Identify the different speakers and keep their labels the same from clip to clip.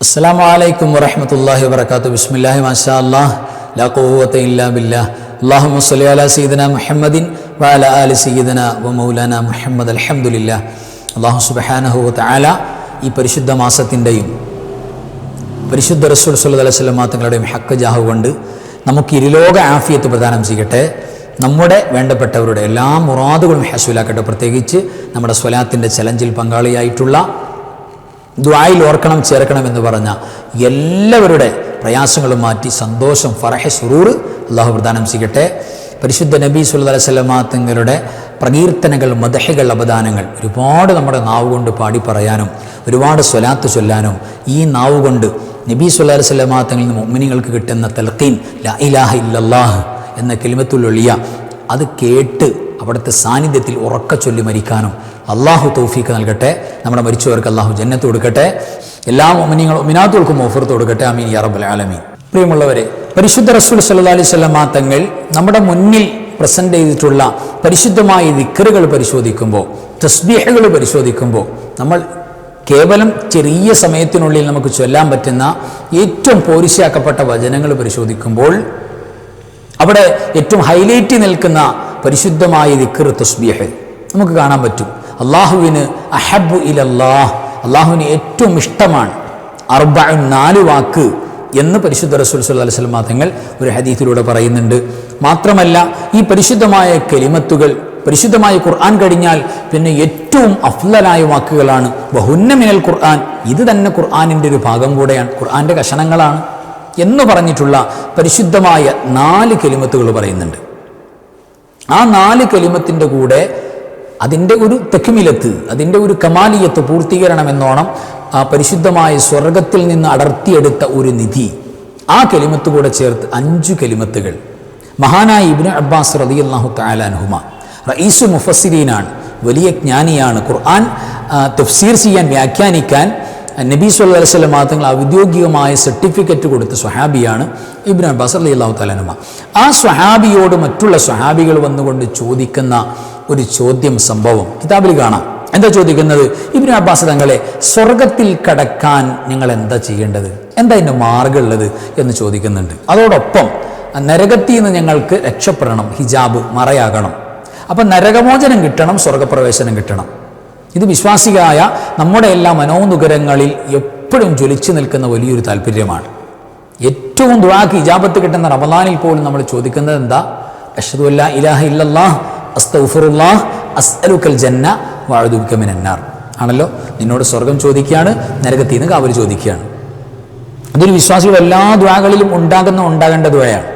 Speaker 1: അസ്സാം വലൈക്കും വറഹമത്തല്ലാഹി വാത്തു ബിസ്മില്ലാഹി മാഷാ ലാ ഖുവത ഇല്ലാ ബില്ലാ അല്ലാഹുമ്മ സ്വല്ലി അലാ സയ്യിദന മുഹമ്മദിൻ വഅല ആലി സയ്യിദന വ മൗലാന മുഹമ്മദ് അൽഹംദുലില്ലാ അല്ലാഹു സുബ്ഹാനഹു വ ഈ പരിശുദ്ധ മാസത്തിന്റെയും പരിശുദ്ധ റസൂൽ സല്ലു അലൈഹി വസല്ലം തങ്ങളുടെയും ഹക്ക് ജാഹു കൊണ്ട് നമുക്ക് ഇരുലോക ആഫിയത്ത് പ്രദാനം ചെയ്യട്ടെ. നമ്മുടെ വേണ്ടപ്പെട്ടവരുടെ എല്ലാ മുറാദുകളും ഹസൂലാക്കട്ടെ. പ്രത്യേകിച്ച് നമ്മുടെ സ്വലാത്തിന്റെ ചലഞ്ചിൽ പങ്കാളിയായിട്ടുള്ള ദ്വായിൽ ഓർക്കണം ചേർക്കണം എന്ന് പറഞ്ഞ എല്ലാവരുടെ പ്രയാസങ്ങളും മാറ്റി സന്തോഷം ഫറഹ സുറൂർ അള്ളാഹു പ്രദാനം ചെയ്യട്ടെ. പരിശുദ്ധ നബി സുല്ലാ പ്രകീർത്തനകൾ മദഹകൾ അപദാനങ്ങൾ ഒരുപാട് നമ്മുടെ നാവ് കൊണ്ട് പാടി പറയാനും ഒരുപാട് സ്വലാത്ത് ചൊല്ലാനും ഈ നാവ് കൊണ്ട് നബി സുല്ലാ വല്ലമ തങ്ങളിൽ നിന്ന് മുമ്മിനികൾക്ക് കിട്ടുന്ന തൽക്കീൻ ലാ ഇലാഹ ഇല്ലല്ലാഹ് എന്ന കെലിമത്തുലൊളിയ അത് കേട്ട് അവിടുത്തെ സാന്നിധ്യത്തിൽ ഉറക്ക ചൊല്ലി മരിക്കാനും അള്ളാഹു തൗഫീക്ക് നൽകട്ടെ. നമ്മുടെ മരിച്ചവർക്ക് അള്ളാഹു ജന്നത്ത് കൊടുക്കട്ടെ. എല്ലാ ഒമിനിങ്ങളും ഒമിനാത്തുകൾക്കും ഓഫർത്ത് കൊടുക്കട്ടെ. അമീൻ യാ റബ്ബൽ ആലമീൻ. പ്രിയമുള്ളവരെ പരിശുദ്ധ റസൂൽ സല്ലാ അലൈഹി വസല്ലമ തങ്ങൾ നമ്മുടെ മുന്നിൽ പ്രസന്റ് ചെയ്തിട്ടുള്ള പരിശുദ്ധമായ ദിക്കറുകൾ പരിശോധിക്കുമ്പോൾ തസ്ബീഹകൾ പരിശോധിക്കുമ്പോൾ നമ്മൾ കേവലം ചെറിയ സമയത്തിനുള്ളിൽ നമുക്ക് ചൊല്ലാൻ പറ്റുന്ന ഏറ്റവും പോരിശയാക്കപ്പെട്ട വചനങ്ങൾ പരിശോധിക്കുമ്പോൾ അവിടെ ഏറ്റവും ഹൈലൈറ്റ് നിൽക്കുന്ന പരിശുദ്ധമായ ദിക്കർ തസ്ബീഹ് നമുക്ക് കാണാൻ പറ്റും. അള്ളാഹുവിന് അഹബു ഇലല്ലാഹ് അള്ളാഹുവിന് ഏറ്റവും ഇഷ്ടമാണ് അർബ നാല് വാക്ക് എന്ന് പരിശുദ്ധ റസൂൽ സല്ലല്ലാഹു അലൈഹി വസല്ലം തങ്ങൾ ഒരു ഹദീത്തിലൂടെ പറയുന്നുണ്ട്. മാത്രമല്ല ഈ പരിശുദ്ധമായ കലിമത്തുകൾ പരിശുദ്ധമായ ഖുർആൻ കഴിഞ്ഞാൽ പിന്നെ ഏറ്റവും അഫ്ലലായ വാക്കുകളാണ്. ബഹുന്നമിനൽ ഖുർആൻ ഇത് തന്നെ ഖുർആാനിന്റെ ഒരു ഭാഗം കൂടെയാണ് ഖുർആന്റെ കഷണങ്ങളാണ് എന്ന് പറഞ്ഞിട്ടുള്ള പരിശുദ്ധമായ നാല് കെലിമത്തുകൾ പറയുന്നുണ്ട്. ആ നാല് കെലിമത്തിന്റെ കൂടെ അതിന്റെ ഒരു തെക്കുമിലത്ത് അതിന്റെ ഒരു കമാലിയത്ത് പൂർത്തീകരണം എന്നോണം ആ പരിശുദ്ധമായ സ്വർഗത്തിൽ നിന്ന് അടർത്തിയെടുത്ത ഒരു നിധി. ആ കെലിമത്ത് കൂടെ ചേർത്ത് അഞ്ചു കെലിമത്തുകൾ. മഹാനായ ഇബ്നു അബ്ബാസ് റതി അള്ളാഹു താലാൻഹുമ റഈസു മുഫസ്സിരീനാണ് വലിയ ജ്ഞാനിയാണ്. ഖുർആൻ തഫ്സീർ ചെയ്യാൻ വ്യാഖ്യാനിക്കാൻ നബി സല്ലല്ലാഹു അലൈഹി മാത്രങ്ങൾ ഔദ്യോഗികമായ സർട്ടിഫിക്കറ്റ് കൊടുത്ത സ്വഹാബിയാണ് ഇബ്നു അബ്ബാസ് റളിയല്ലാഹു തആല ആ സ്വഹാബിയോട് മറ്റുള്ള സ്വഹാബികൾ വന്നുകൊണ്ട് ചോദിക്കുന്ന ഒരു ചോദ്യം സംഭവം. കിതാബിൽ കാണാം. എന്താ ചോദിക്കുന്നത്? ഇബ്നു അബ്ബാസ് തങ്ങളെ സ്വർഗത്തിൽ കടക്കാൻ നിങ്ങൾ എന്താ ചെയ്യേണ്ടത്? എന്താ അതിന്റെ മാർഗമുള്ളത് എന്ന് ചോദിക്കുന്നുണ്ട്. അതോടൊപ്പം നരകത്തിൽ നിന്ന് ഞങ്ങൾക്ക് രക്ഷപ്പെടണം ഹിജാബ് മറയാകണം. അപ്പം നരകമോചനം കിട്ടണം സ്വർഗപ്രവേശനം കിട്ടണം. ഇത് വിശ്വാസികളായ നമ്മുടെ എല്ലാ മനോനുകരങ്ങളിൽ എപ്പോഴും ജ്വലിച്ചു നിൽക്കുന്ന വലിയൊരു താല്പര്യമാണ്. ഏറ്റവും ദുവാക്ക് ഹിജാബത്ത് കിട്ടുന്ന റമദാനിൽ പോലും നമ്മൾ ചോദിക്കുന്നത് എന്താ? അഷ്ഹദു അല്ലാ ഇലാഹ ഇല്ലല്ലാഹ് അസ്അലുക്കൽ ജന്ന ആണല്ലോ? നിന്നോട് സ്വർഗം ചോദിക്കുകയാണ് നരകത്തിൽ നിന്ന് കാവൽ ചോദിക്കുകയാണ്. അതൊരു വിശ്വാസികൾ എല്ലാ ദ്വാകളിലും ഉണ്ടാകുന്ന ഉണ്ടാകേണ്ട ദ്വയാണ്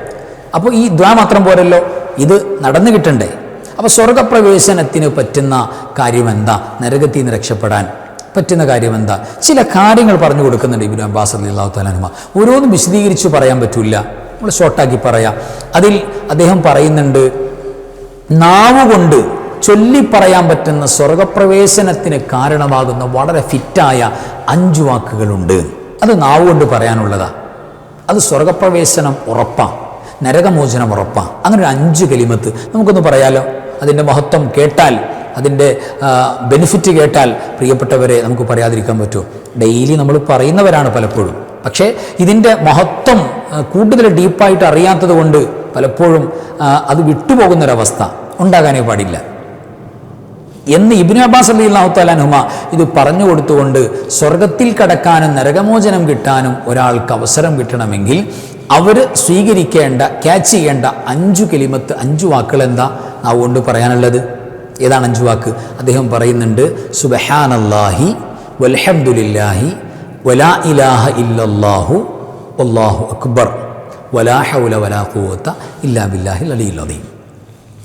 Speaker 1: അപ്പോൾ ഈ ദ്വാ മാത്രം പോരല്ലോ? ഇത് നടന്നു കിട്ടണ്ടേ? അപ്പോൾ സ്വർഗപ്രവേശനത്തിന് പറ്റുന്ന കാര്യം എന്താ നരകത്തിൽ നിന്ന് രക്ഷപ്പെടാൻ പറ്റുന്ന കാര്യം എന്താ ചില കാര്യങ്ങൾ പറഞ്ഞു കൊടുക്കുന്നുണ്ട് ഇബിൻ അബ്ബാസ് അള്ളാഹു തലാനുമ ഓരോന്നും വിശദീകരിച്ച് പറയാൻ പറ്റില്ല നമ്മൾ ഷോർട്ടാക്കി പറയാം. അതിൽ അദ്ദേഹം പറയുന്നുണ്ട് നാവ് കൊണ്ട് ചൊല്ലി പറയാൻ പറ്റുന്ന സ്വർഗപ്രവേശനത്തിന് കാരണമാകുന്ന വളരെ ഫിറ്റായ അഞ്ചു വാക്കുകളുണ്ട്. അത് നാവുകൊണ്ട് പറയാനുള്ളതാ. അത് സ്വർഗപ്രവേശനം ഉറപ്പാണ് നരകമോചനം ഉറപ്പാണ് അങ്ങനെ ഒരു അഞ്ച് കലിമത്ത് നമുക്കൊന്ന് പറയാലോ? അതിന്റെ മഹത്വം കേട്ടാൽ അതിന്റെ ബെനിഫിറ്റ് കേട്ടാൽ പ്രിയപ്പെട്ടവരെ നമുക്ക് പറയാതിരിക്കാൻ പറ്റുമോ ഡെയിലി നമ്മൾ പറയുന്നവരാണ് പലപ്പോഴും. പക്ഷേ ഇതിന്റെ മഹത്വം കൂടുതൽ ഡീപ്പായിട്ട് അറിയാത്തത് കൊണ്ട് പലപ്പോഴും അത് വിട്ടുപോകുന്നൊരവസ്ഥ ഉണ്ടാകാനേ പാടില്ല. എന്ന് ഇബിന് അബ്ബാസ് അലി അള്ളാഹു തലാനുമ ഇത് പറഞ്ഞു കൊടുത്തുകൊണ്ട് സ്വർഗത്തിൽ കടക്കാനും നരകമോചനം കിട്ടാനും ഒരാൾക്ക് അവസരം കിട്ടണമെങ്കിൽ അവർ സ്വീകരിക്കേണ്ട ക്യാച്ച് ചെയ്യേണ്ട അഞ്ചു കെലിമത്ത് അഞ്ചു വാക്കുകൾ എന്താ? നാവ് കൊണ്ട് പറയാനുള്ളത്. ഏതാണ് അഞ്ചു വാക്ക്? അദ്ദേഹം പറയുന്നുണ്ട് സുബഹാനല്ലാഹി വൽഹംദുലില്ലാഹി വലാ ഇലാഹ ഇല്ലല്ലാഹു അള്ളാഹു അക്ബർ. വലാ ഹൗല വലാ ഖുവത ഇല്ലാ ബില്ലാഹിൽ അലിയിൽ അദീം.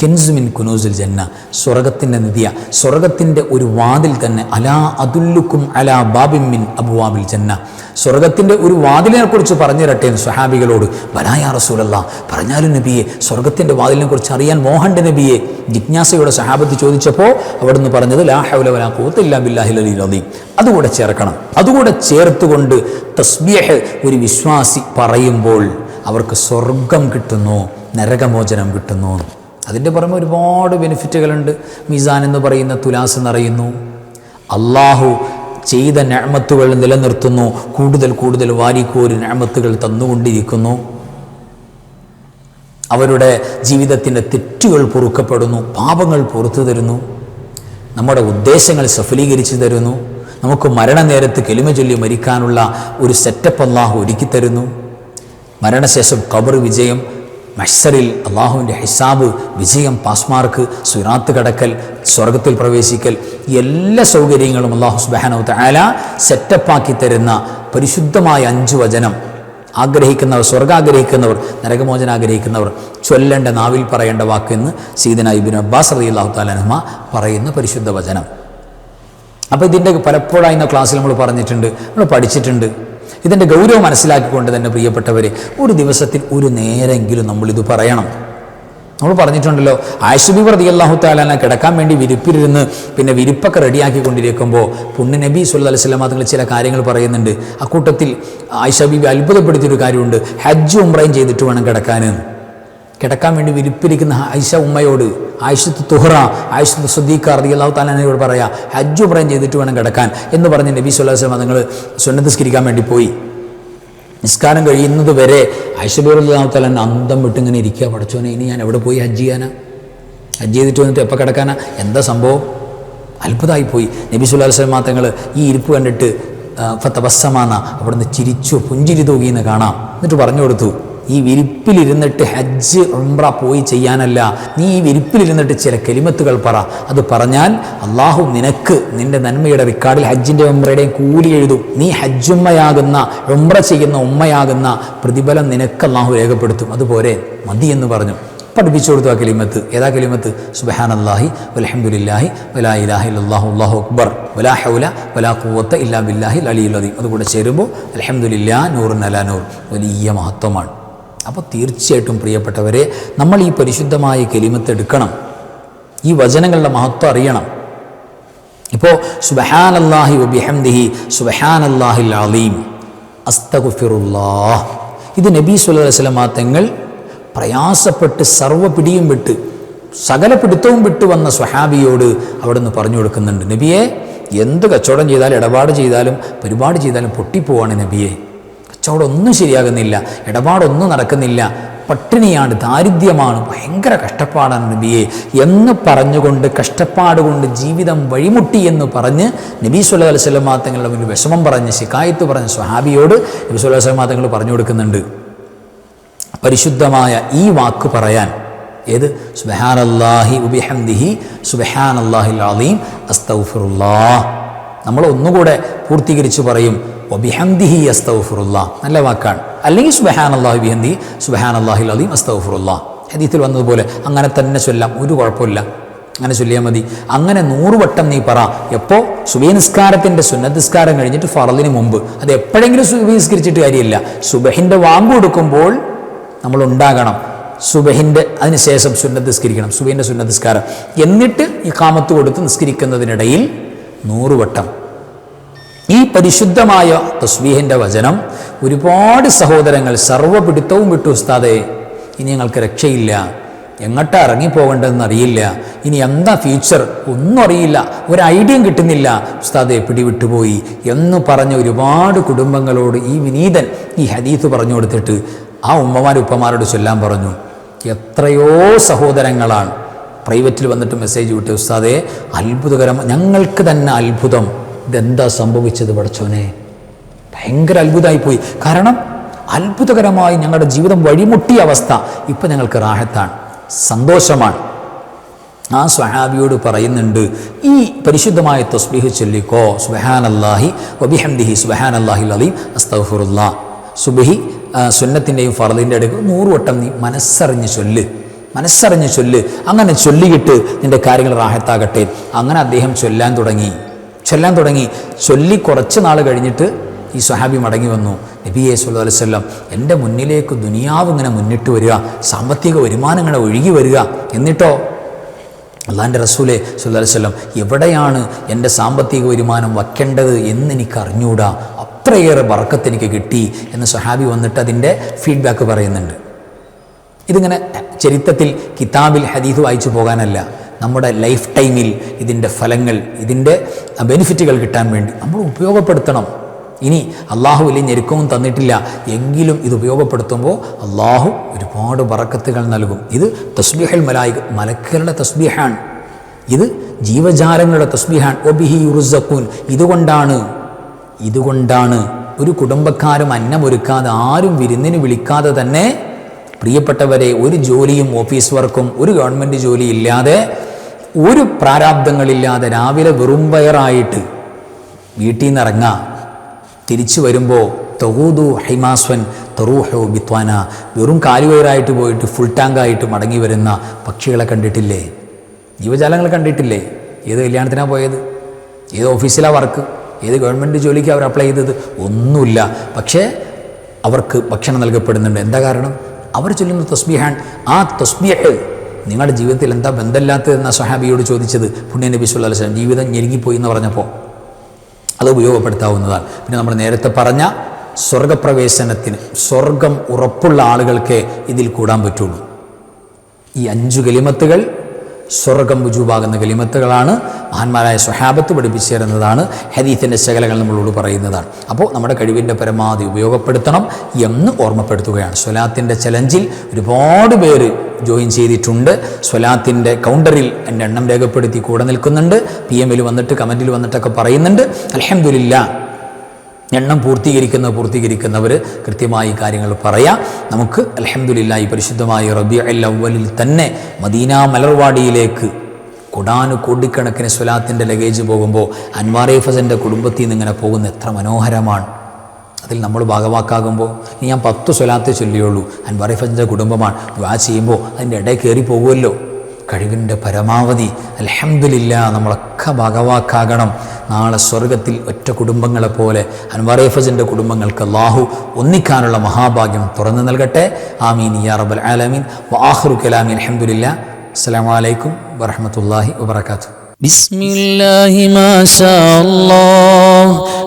Speaker 1: കെൻസുമിൻ കുനൂസിൽ ജന്ന സ്വർഗത്തിന്റെ നിധിയ സ്വർഗത്തിന്റെ ഒരു വാതിൽ തന്നെ അലാ അതുല്ലുക്കും അലാ ബാബിമിൻ അബുവാബിൽ ജന്ന. സ്വർഗത്തിന്റെ ഒരു വാതിലിനെ കുറിച്ച് പറഞ്ഞു തരട്ടെ സ്വഹാബികളോട്. ബലായ റസൂലല്ല പറഞ്ഞാലും നബിയെ സ്വർഗത്തിന്റെ വാതിലിനെ കുറിച്ച് അറിയാൻ മോഹന്റെ നബിയെ ജിജ്ഞാസയുടെ സഹാബത്ത് ചോദിച്ചപ്പോൾ അവിടുന്ന് പറഞ്ഞത് ലാ ഹൗല വലാ ഇല്ലാ അലിയിൽ അദീം. അതുകൂടെ ചേർക്കണം. അതുകൂടെ ചേർത്തുകൊണ്ട് തസ്ബിയഹ് ഒരു വിശ്വാസി പറയുമ്പോൾ അവർക്ക് സ്വർഗം കിട്ടുന്നു നരകമോചനം കിട്ടുന്നു. അതിന്റെ പുറമെ ഒരുപാട് ബെനിഫിറ്റുകളുണ്ട്. മിസാൻ എന്ന് പറയുന്ന തുലാസ് നിറയുന്നു അള്ളാഹു ചെയ്ത ഞാമത്തുകൾ നിലനിർത്തുന്നു. കൂടുതൽ കൂടുതൽ വാരിക്കോരി ഞാമത്തുകൾ തന്നുകൊണ്ടിരിക്കുന്നു. അവരുടെ ജീവിതത്തിന്റെ തെറ്റുകൾ പൊറുക്കപ്പെടുന്നു പാപങ്ങൾ പുറത്തു തരുന്നു. നമ്മുടെ ഉദ്ദേശങ്ങൾ സഫലീകരിച്ചു തരുന്നു. നമുക്ക് മരണനേരത്ത് കെലിമ ചൊല്ലി മരിക്കാനുള്ള ഒരു സെറ്റപ്പ് അള്ളാഹു ഒരുക്കി തരുന്നു. മരണശേഷം കബർ വിജയം മഷറിൽ അള്ളാഹുവിന്റെ ഹിസാബ് വിജയം പാസ്മാർക്ക് സുരാത്ത് കടക്കൽ സ്വർഗത്തിൽ പ്രവേശിക്കൽ എല്ലാ സൗകര്യങ്ങളും അള്ളാഹു സുബാനോ തആല സെറ്റപ്പാക്കി തരുന്ന പരിശുദ്ധമായ അഞ്ചു വചനം. ആഗ്രഹിക്കുന്നവർ സ്വർഗം ആഗ്രഹിക്കുന്നവർ നരകമോചനം ആഗ്രഹിക്കുന്നവർ ചൊല്ലേണ്ട നാവിൽ പറയേണ്ട വാക്ക് എന്ന് സീദന ഇബിൻ അബ്ബാസ് അലി അള്ളാഹു താലഹ്മ പറയുന്ന പരിശുദ്ധ വചനം. അപ്പോൾ ഇതിന്റെ പലപ്പോഴായി ക്ലാസ്സിൽ നമ്മൾ പറഞ്ഞിട്ടുണ്ട് നമ്മൾ പഠിച്ചിട്ടുണ്ട്. ഇതിന്റെ ഗൗരവം മനസ്സിലാക്കിക്കൊണ്ട് തന്നെ പ്രിയപ്പെട്ടവരെ ഒരു ദിവസത്തിൽ ഒരു നേരെങ്കിലും നമ്മളിത് പറയണം. നമ്മൾ പറഞ്ഞിട്ടുണ്ടല്ലോ ആയിഷബി പ്രതി അള്ളാഹു താലാന കിടക്കാൻ വേണ്ടി വിരിപ്പിലിരുന്ന് പിന്നെ വിരിപ്പൊക്കെ റെഡിയാക്കി റെഡിയാക്കിക്കൊണ്ടിരിക്കുമ്പോൾ പുണ്യ നബി സുല്ലാ അലൈഹി സ്വലാം തങ്ങൾ ചില കാര്യങ്ങൾ പറയുന്നുണ്ട്. അക്കൂട്ടത്തിൽ ആയിഷ ബീബി അത്ഭുതപ്പെടുത്തിയൊരു കാര്യമുണ്ട്. ഹജ്ജ് ഉംറയും ചെയ്തിട്ട് വേണം കിടക്കാൻ കിടക്കാൻ വേണ്ടി വിരിപ്പിരിക്കുന്ന ആയിഷ ഉമ്മയോട് ആയിഷത്ത് തുഹറ ആയിഷത്ത് സുദ്ദീഖ അറിയ അള്ളാഹു താലാനയോട് പറയാ ഹജ്ജ് പ്രയം ചെയ്തിട്ട് വേണം കിടക്കാൻ എന്ന് പറഞ്ഞ് നബി സുല്ലാ വസ്ലം നിങ്ങൾ സുന്നതസ്കരിക്കാൻ വേണ്ടി പോയി. നിസ്കാരം കഴിയുന്നത് വരെ ഐശ്വര്യാഹുത്തല അന്തം വിട്ടിങ്ങനെ ഇരിക്കുക പഠിച്ചോനെ ഇനി ഞാൻ എവിടെ പോയി ഹജ്ജ് ചെയ്യാനാ? ഹജ്ജ് ചെയ്തിട്ട് വന്നിട്ട് എപ്പോൾ കിടക്കാനാ? എന്താ സംഭവം? അത്ഭുതമായി പോയി. നബി സുല്ലാ വസ്ലം തങ്ങൾ ഈ ഇരിപ്പ് കണ്ടിട്ട് ഫത്തബസ്സമാന അവിടുന്ന് ചിരിച്ചു പുഞ്ചിരി തൂകിയെന്ന് കാണാം. എന്നിട്ട് പറഞ്ഞു കൊടുത്തു ഈ വിരിപ്പിലിരുന്നിട്ട് ഹജ്ജ് ഉംറ പോയി ചെയ്യാനല്ല. നീ ഈ വിരിപ്പിലിരുന്നിട്ട് ചില കെലിമത്തുകൾ പറ. അത് പറഞ്ഞാൽ അള്ളാഹു നിനക്ക് നിന്റെ നന്മയുടെ റിക്കാർഡിൽ ഹജ്ജിന്റെ ഉംറയുടെയും കൂലി എഴുതും. നീ ഹജ്ജുമ്മയാകുന്ന ഉംറ ചെയ്യുന്ന ഉമ്മയാകുന്ന പ്രതിഫലം നിനക്ക് അള്ളാഹു രേഖപ്പെടുത്തും. അതുപോലെ മതി എന്ന് പറഞ്ഞു. പഠിപ്പിച്ചു കൊടുത്തു ആ കലിമത്ത്. ഏതാ കലിമത്ത്? സുബഹാൻ അള്ളാഹി വലഹമുല്ലാഹി വലാ ഇലാഹി അല്ലാഹു അള്ളാഹു അക്ബർ. വലാ ഹൗല വലാ കൂവത്ത് ഇല്ലാ ബില്ലാഹി അലിയുലതി അതുകൂടെ ചേരുമ്പോൾ അലഹമുല്ലാ നൂറുൻ അലാ നൂർ. വലിയ മഹത്വമാണ്. അപ്പോൾ തീർച്ചയായിട്ടും പ്രിയപ്പെട്ടവരെ നമ്മൾ ഈ പരിശുദ്ധമായ കെലിമത്തെടുക്കണം ഈ വചനങ്ങളുടെ മഹത്വം അറിയണം. ഇപ്പോൾ സുബഹാൻ അള്ളാഹി വബിഹംദിഹി സുബഹാൻ അള്ളാഹിൽ അലീം അസ്തഗുഫിറുല്ലാഹ്. ഇത് നബി സുല്ലാ വസ്ലമാ തങ്ങൾ പ്രയാസപ്പെട്ട് സർവ പിടിയും വിട്ട് സകല പിടുത്തവും വിട്ട് വന്ന സ്വഹാബിയോട് നിന്ന് പറഞ്ഞു കൊടുക്കുന്നുണ്ട്. നബിയെ എന്ത് കച്ചവടം ചെയ്താലും ഇടപാട് ചെയ്താലും പരിപാടി ചെയ്താലും പൊട്ടിപ്പോവാണ് നബിയെ. കച്ചവടം ഒന്നും ശരിയാകുന്നില്ല. ഇടപാടൊന്നും നടക്കുന്നില്ല. പട്ടിണിയാണ് ദാരിദ്ര്യമാണ് ഭയങ്കര കഷ്ടപ്പാടാണ് നബിയെ. എന്ന് പറഞ്ഞുകൊണ്ട് കഷ്ടപ്പാട് കൊണ്ട് ജീവിതം വഴിമുട്ടി എന്ന് പറഞ്ഞ് നബി സുല്ലാ അലൈവല്ലാ തങ്ങളുടെ മുന്നിൽ വിഷമം പറഞ്ഞ് ശിക്കായത്ത് പറഞ്ഞ സ്വഹാബിയോട് നബി സുല്ലാ വസ്ലമാ തങ്ങൾ പറഞ്ഞു കൊടുക്കുന്നുണ്ട്. പരിശുദ്ധമായ ഈ വാക്ക് പറയാൻ ഏത്? സുബഹാനല്ലാഹി ഉബിഹന്ദിഹി സുബഹാനല്ലാഹിൽ അലീം അസ്തഫുറുല്ലാ നമ്മൾ ഒന്നുകൂടെ പൂർത്തീകരിച്ച് പറയും ഒബിഹംദിഹി അസ്തൗഫിറുല്ലാ നല്ല വാക്കാണ്. അല്ലെങ്കിൽ സുബഹാൻ അള്ളാഹു ബിഹന്ദി സുബഹാൻ അള്ളാഹു അലീം അസ്തൗഫിറുല്ലാ ഹദീത്തിൽ വന്നതുപോലെ അങ്ങനെ തന്നെ ചൊല്ലാം ഒരു കുഴപ്പമില്ല. അങ്ങനെ ചൊല്ലിയാൽ മതി. അങ്ങനെ നൂറ് വട്ടം നീ പറ. എപ്പോൾ സുബൈ നിസ്കാരത്തിന്റെ സുന്നത്തിസ്കാരം കഴിഞ്ഞിട്ട് ഫറലിന് മുമ്പ്. അത് എപ്പോഴെങ്കിലും സുബീസ്കരിച്ചിട്ട് കാര്യമില്ല. സുബഹിന്റെ വാങ്ക് കൊടുക്കുമ്പോൾ നമ്മൾ ഉണ്ടാകണം. സുബഹിന്റെ അതിനുശേഷം സുന്നത്ത് നിസ്കരിക്കണം. സുബഹിന്റെ സുന്നത്ത് നിസ്കാരം. എന്നിട്ട് ഈ കാമത്ത് കൊടുത്ത് നിസ്കരിക്കുന്നതിനിടയിൽ നൂറ് വട്ടം. ഈ പരിശുദ്ധമായ തസ്ബീഹിന്റെ വചനം ഒരുപാട് സഹോദരങ്ങൾ സർവപിടുത്തവും വിട്ടു ഉസ്താദേ ഇനി ഞങ്ങൾക്ക് രക്ഷയില്ല. എങ്ങോട്ടാ ഇറങ്ങിപ്പോകേണ്ടതെന്ന് അറിയില്ല. ഇനി എന്താ ഫ്യൂച്ചർ ഒന്നും അറിയില്ല. ഒരു ഐഡിയയും കിട്ടുന്നില്ല. ഉസ്താദെ പിടിവിട്ടുപോയി. എന്ന് പറഞ്ഞ ഒരുപാട് കുടുംബങ്ങളോട് ഈ വിനീതൻ ഈ ഹദീത്ത് പറഞ്ഞു കൊടുത്തിട്ട് ആ ഉമ്മമാർ ഉപ്പമാരോട് ചൊല്ലാൻ പറഞ്ഞു. എത്രയോ സഹോദരങ്ങളാണ്. പ്രൈവറ്റിൽ വന്നിട്ട് മെസ്സേജ് വിട്ട് ഉസ്താദെ അത്ഭുതകരം ഞങ്ങൾക്ക് തന്നെ അത്ഭുതം. ഇതെന്താ സംഭവിച്ചത് പഠിച്ചോനെ ഭയങ്കര അത്ഭുതമായിപ്പോയി. കാരണം അത്ഭുതകരമായി ഞങ്ങളുടെ ജീവിതം വഴിമുട്ടിയ അവസ്ഥ ഇപ്പം ഞങ്ങൾക്ക് റാഹത്താണ് സന്തോഷമാണ്. ആ സ്വഹാബിയോട് പറയുന്നുണ്ട് ഈ പരിശുദ്ധമായ തസ്ബീഹ് ചൊല്ലിക്കോ സുബഹാൻ അല്ലാഹി വബിഹംദിഹി സുബഹാൻ അല്ലാഹി അലീം അസ്തഫുറുല്ലാ സുബഹി സുന്നത്തിന്റെയും ഫറദിന്റെ അടുക്ക് നൂറുവട്ടം നീ മനസ്സറിഞ്ഞ് ചൊല്ല് മനസ്സറിഞ്ഞ് ചൊല്ല്. അങ്ങനെ ചൊല്ലിയിട്ട് നിന്റെ കാര്യങ്ങൾ റാഹത്താകട്ടെ. അങ്ങനെ അദ്ദേഹം ചൊല്ലാൻ തുടങ്ങി. ചൊല്ലാൻ തുടങ്ങി. ചൊല്ലി കുറച്ച് നാൾ കഴിഞ്ഞിട്ട് ഈ സ്വഹാബി മടങ്ങി വന്നു. നബിയെ സല്ലു അലൈവല്ലം എന്റെ മുന്നിലേക്ക് ദുനിയാവ് ഇങ്ങനെ മുന്നിട്ട് വരിക സാമ്പത്തിക വരുമാനം ഇങ്ങനെ ഒഴുകി വരിക എന്നിട്ടോ? അള്ളാന്റെ റസൂലെ സല്ലു അലൈവല്ലം എവിടെയാണ് എന്റെ സാമ്പത്തിക വരുമാനം വയ്ക്കേണ്ടത് എന്ന് എനിക്ക് അറിഞ്ഞൂടാ. അത്രയേറെ ബർക്കത്ത് എനിക്ക് കിട്ടി എന്ന് സ്വഹാബി വന്നിട്ട് അതിന്റെ ഫീഡ്ബാക്ക് പറയുന്നുണ്ട്. ഇതിങ്ങനെ ചരിത്രത്തിൽ കിതാബിൽ ഹദീദ് വായിച്ചു പോകാനല്ല. നമ്മുടെ ലൈഫ് ടൈമിൽ ഇതിന്റെ ഫലങ്ങൾ ഇതിന്റെ ബെനിഫിറ്റുകൾ കിട്ടാൻ വേണ്ടി നമ്മൾ ഉപയോഗപ്പെടുത്തണം. ഇനി അള്ളാഹു വലിയ ഞെരുക്കവും തന്നിട്ടില്ല. എങ്കിലും ഇത് ഉപയോഗപ്പെടുത്തുമ്പോൾ അള്ളാഹു ഒരുപാട് വറക്കത്തുകൾ നൽകും. ഇത് തസ്ബീഹൽ മലായിക മലക്കുകളുടെ തസ്ബീഹാണ്. ഇത് ജീവജാലങ്ങളുടെ തസ്ബീഹാൻ ഒബിഹി യുറുസക്കൂൻ ഇതുകൊണ്ടാണ് ഇതുകൊണ്ടാണ് ഒരു കുടുംബക്കാരും അന്നമൊരുക്കാതെ ആരും വിരുന്നിന് വിളിക്കാതെ തന്നെ പ്രിയപ്പെട്ടവരെ ഒരു ജോലിയും ഓഫീസ് വർക്കും ഒരു ഗവൺമെന്റ് ജോലി ഇല്ലാതെ ഒരു പ്രാരാബ്ദങ്ങളില്ലാതെ രാവിലെ വെറും വയറായിട്ട് വീട്ടിൽ നിന്ന് ഇറങ്ങുക തിരിച്ചു വരുമ്പോൾ തൊഹൂദു ഹൈമാസ്വൻ തൊറൂഹോ ബിത്വാന വെറും കാലുവയറായിട്ട് പോയിട്ട് ഫുൾ ടാങ്കായിട്ട് മടങ്ങി വരുന്ന പക്ഷികളെ കണ്ടിട്ടില്ലേ? ജീവജാലങ്ങൾ കണ്ടിട്ടില്ലേ? ഏത് കല്യാണത്തിനാണ് പോയത്? ഏത് ഓഫീസിലാണ് വർക്ക്? ഏത് ഗവൺമെന്റ് ജോലിക്ക് അവർ അപ്ലൈ ചെയ്തത്? ഒന്നുമില്ല. പക്ഷേ അവർക്ക് ഭക്ഷണം നൽകപ്പെടുന്നുണ്ട്. എന്താ കാരണം? അവർ ചൊല്ലുന്ന തസ്മിഹാൻ ആ തസ്ബീഹ് നിങ്ങളുടെ ജീവിതത്തിൽ എന്താ ബന്ധമില്ലാത്തതെന്ന സഹാബിയോട് ചോദിച്ചത്? പുണ്യ നബി സുല്ലാ വസ്ലം ജീവിതം ഞെരുങ്ങിപ്പോയി എന്ന് പറഞ്ഞപ്പോൾ. അത് ഉപയോഗപ്പെടുത്താവുന്നതാണ്. പിന്നെ നമ്മൾ നേരത്തെ പറഞ്ഞ സ്വർഗപ്രവേശനത്തിന് സ്വർഗം ഉറപ്പുള്ള ആളുകൾക്കേ ഇതിൽ കൂടാൻ പറ്റുള്ളൂ. ഈ അഞ്ചു കലിമത്തുകൾ സ്വർഗം രുജുവാകുന്ന കലിമത്തുകളാണ്. മഹാന്മാരായ സ്വഹാബത്ത് പഠിപ്പിച്ചു തരുന്നതാണ് ഹദീത്തിന്റെ ശകലകൾ നമ്മളോട് പറയുന്നതാണ്. അപ്പോൾ നമ്മുടെ കഴിവിന്റെ പരമാവധി ഉപയോഗപ്പെടുത്തണം എന്ന് ഓർമ്മപ്പെടുത്തുകയാണ്. സ്വലാത്തിന്റെ ചലഞ്ചിൽ ഒരുപാട് പേര് ജോയിൻ ചെയ്തിട്ടുണ്ട്. സ്വലാത്തിന്റെ കൗണ്ടറിൽ എന്റെ എണ്ണം രേഖപ്പെടുത്തി കൂടെ നിൽക്കുന്നുണ്ട്. പി എമ്മിൽ വന്നിട്ട് കമന്റിൽ വന്നിട്ടൊക്കെ പറയുന്നുണ്ട്. അലഹമില്ല എണ്ണം പൂർത്തീകരിക്കുന്ന പൂർത്തീകരിക്കുന്നവർ കൃത്യമായി കാര്യങ്ങൾ പറയാം. നമുക്ക് അലഹമുല്ല ഈ പരിശുദ്ധമായ റബി അവലിൽ തന്നെ മദീന മലർവാടിയിലേക്ക് കൊടാനു കോടിക്കണക്കിന് സ്വലാത്തിന്റെ ലഗേജ് പോകുമ്പോൾ അൻവാർ ഫസന്റെ കുടുംബത്തിൽ നിന്ന് ഇങ്ങനെ പോകുന്ന എത്ര മനോഹരമാണ്. അതിൽ നമ്മൾ ഭാഗവാക്കാകുമ്പോൾ ഇനി ഞാൻ പത്ത് സ്വലാത്തെ ചൊല്ലിയുള്ളൂ. അൻവാർ കുടുംബമാണ്. ദ്വാ ചെയ്യുമ്പോൾ അതിന്റെ ഇടയിൽ കയറി പോകുമല്ലോ. കഴിവിന്റെ പരമാവധി അലഹമില്ല നമ്മളൊക്കെ ഭഗവാക്കാകണം. നാളെ സ്വർഗത്തിൽ ഒറ്റ കുടുംബങ്ങളെ പോലെ അൻവറേഫസിന്റെ കുടുംബങ്ങൾക്ക് ലാഹു ഒന്നിക്കാനുള്ള മഹാഭാഗ്യം തുറന്നു നൽകട്ടെ. ആമീൻ. യാ റബൽ ആലമീൻ. വാഹുർ കലാമി അലഹമില്ല അസ്സാം വലൈക്കും വറഹമത്തല്ലാഹി
Speaker 2: വാത്തു ബിസ്മില്ലാഹി മാഷാ അല്ലാഹ്.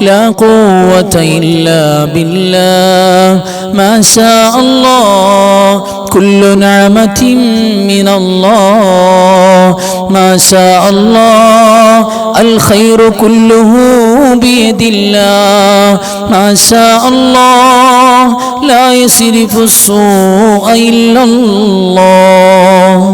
Speaker 2: لا قوة إلا بالله. ما شاء الله. كل نعمة من الله. ما شاء الله. الخير كله بيد الله. ما شاء الله. لا يصرف السوء إلا الله.